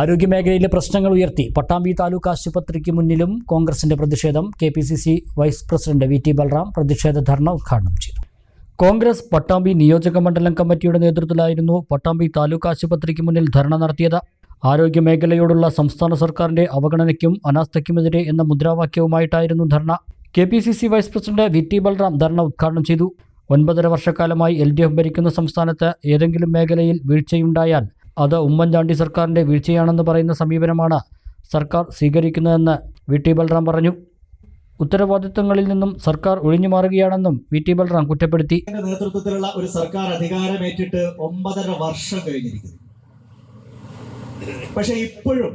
ആരോഗ്യമേഖലയിലെ പ്രശ്നങ്ങൾ ഉയർത്തി. പട്ടാമ്പി താലൂക്ക് ആശുപത്രിക്ക് മുന്നിലും കോൺഗ്രസിന്റെ പ്രതിഷേധം. K P C C vice president V T Balram പ്രതിഷേധ ധർണ ഉദ്ഘാടനം ചെയ്തു. കോൺഗ്രസ് പട്ടാമ്പി നിയോജക മണ്ഡലം കമ്മിറ്റിയുടെ നേതൃത്വത്തിലായിരുന്നു പട്ടാമ്പി താലൂക്ക് ആശുപത്രിക്ക് മുന്നിൽ ധർണ നടത്തിയത്. ആരോഗ്യമേഖലയോടുള്ള സംസ്ഥാന സർക്കാരിന്റെ അവഗണനയ്ക്കും അനാസ്ഥയ്ക്കുമെതിരെ എന്ന മുദ്രാവാക്യവുമായിട്ടായിരുന്നു dharna. K P C C vice president V T Balram dharna ഉദ്ഘാടനം ചെയ്തു. ഒൻപതര വർഷക്കാലമായി എൽ ഡി എഫ് ഭരിക്കുന്ന സംസ്ഥാനത്ത് ഏതെങ്കിലും മേഖലയിൽ വീഴ്ചയുണ്ടായാൽ അത് ഉമ്മൻചാണ്ടി സർക്കാരിന്റെ വീഴ്ചയാണെന്ന് പറയുന്ന സമീപനമാണ് സർക്കാർ സ്വീകരിക്കുന്നതെന്ന് വി ടി ബൽറാം പറഞ്ഞു. ഉത്തരവാദിത്തങ്ങളിൽ നിന്നും സർക്കാർ ഒഴിഞ്ഞു മാറുകയാണെന്നും വി ടി ബൽറാം കുറ്റപ്പെടുത്തി. നേതൃത്വത്തിലുള്ള ഒരു സർക്കാർ അധികാരമേറ്റിട്ട് ഒമ്പതര വർഷം കഴിഞ്ഞിരിക്കുന്നു. പക്ഷെ ഇപ്പോഴും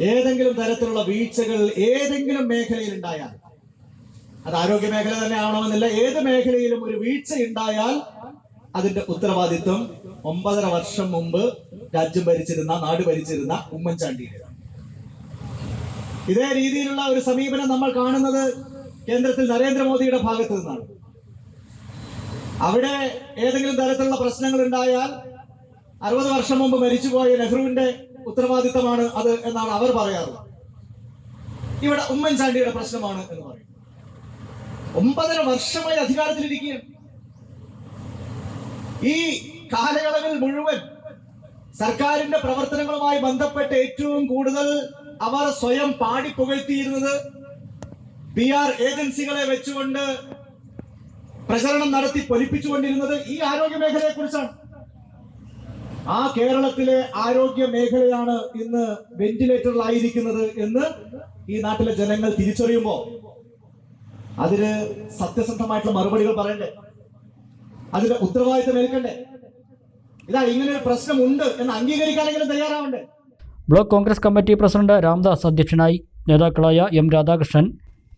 ഏതെങ്കിലും തരത്തിലുള്ള വീഴ്ചകൾ ഏതെങ്കിലും മേഖലയിൽ ഉണ്ടായാൽ അത് ആരോഗ്യ മേഖല തന്നെ ആവണമെന്നില്ല ഏത് മേഖലയിലും ഒരു വീഴ്ച ഉണ്ടായാൽ അതിന്റെ ഉത്തരവാദിത്വം ഒമ്പതര വർഷം മുമ്പ് രാജ്യം ഭരിച്ചിരുന്ന നാട് ഭരിച്ചിരുന്ന ഉമ്മൻചാണ്ടിയുടേതാണ് ഇതേ രീതിയിലുള്ള ഒരു സമീപനം നമ്മൾ കാണുന്നത് കേന്ദ്രത്തിൽ നരേന്ദ്രമോദിയുടെ ഭാഗത്തു നിന്നാണ്. അവിടെ ഏതെങ്കിലും തരത്തിലുള്ള പ്രശ്നങ്ങൾ ഉണ്ടായാൽ അറുപത് വർഷം മുമ്പ് മരിച്ചുപോയ നെഹ്റുവിന്റെ ഉത്തരവാദിത്തമാണ് അത് എന്നാണ് അവർ പറയാറുള്ളത് ഇവിടെ ഉമ്മൻചാണ്ടിയുടെ പ്രശ്നമാണ് എന്ന് പറയും. ഒമ്പതര വർഷമായി അധികാരത്തിലിരിക്കുകയാണ്. ഈ കാലയളവിൽ മുഴുവൻ സർക്കാരിന്റെ പ്രവർത്തനങ്ങളുമായി ബന്ധപ്പെട്ട് ഏറ്റവും കൂടുതൽ അവർ സ്വയം പാടി പുകഴ്ത്തിയിരുന്നത് പി ആർ ഏജൻസികളെ വെച്ചുകൊണ്ട് പ്രചരണം നടത്തി പൊലിപ്പിച്ചുകൊണ്ടിരുന്നത് ഈ ആരോഗ്യ മേഖലയെ കുറിച്ചാണ്. ആ കേരളത്തിലെ ആരോഗ്യ മേഖലയാണ് ഇന്ന് വെന്റിലേറ്ററിലായിരിക്കുന്നത് എന്ന് ഈ നാട്ടിലെ ജനങ്ങൾ തിരിച്ചറിയുമ്പോൾ അതിന് സത്യസന്ധമായിട്ടുള്ള മറുപടികൾ പറയണ്ടേ? അതിന് ഉത്തരവാദിത്തം ഏൽക്കണ്ടേ? ഇതാ ഇങ്ങനെ ഒരു പ്രശ്നമുണ്ട് എന്ന് അംഗീകരിക്കാനെങ്കിലും തയ്യാറാവണ്ടേ block Congress committee president Ramdas അധ്യക്ഷനായി നേതാക്കളായ M Radhakrishnan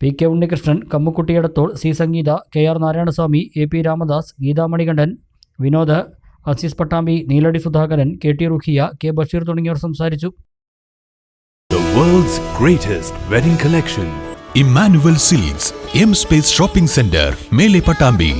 P K Unnikrishnan കമ്മുക്കുട്ടിയടത്തോൾ C Sangeetha K R Narayanaswamy A P Ramadas Geethamanikandan Vinod Azeez Pattambi Neeladi Sudhakaran K T Rukhiya K Basheer തുടങ്ങിയവർ സംസാരിച്ചു The world's greatest wedding collection. Emmanuel Silks, M Space Shopping Center, Mele Patambi.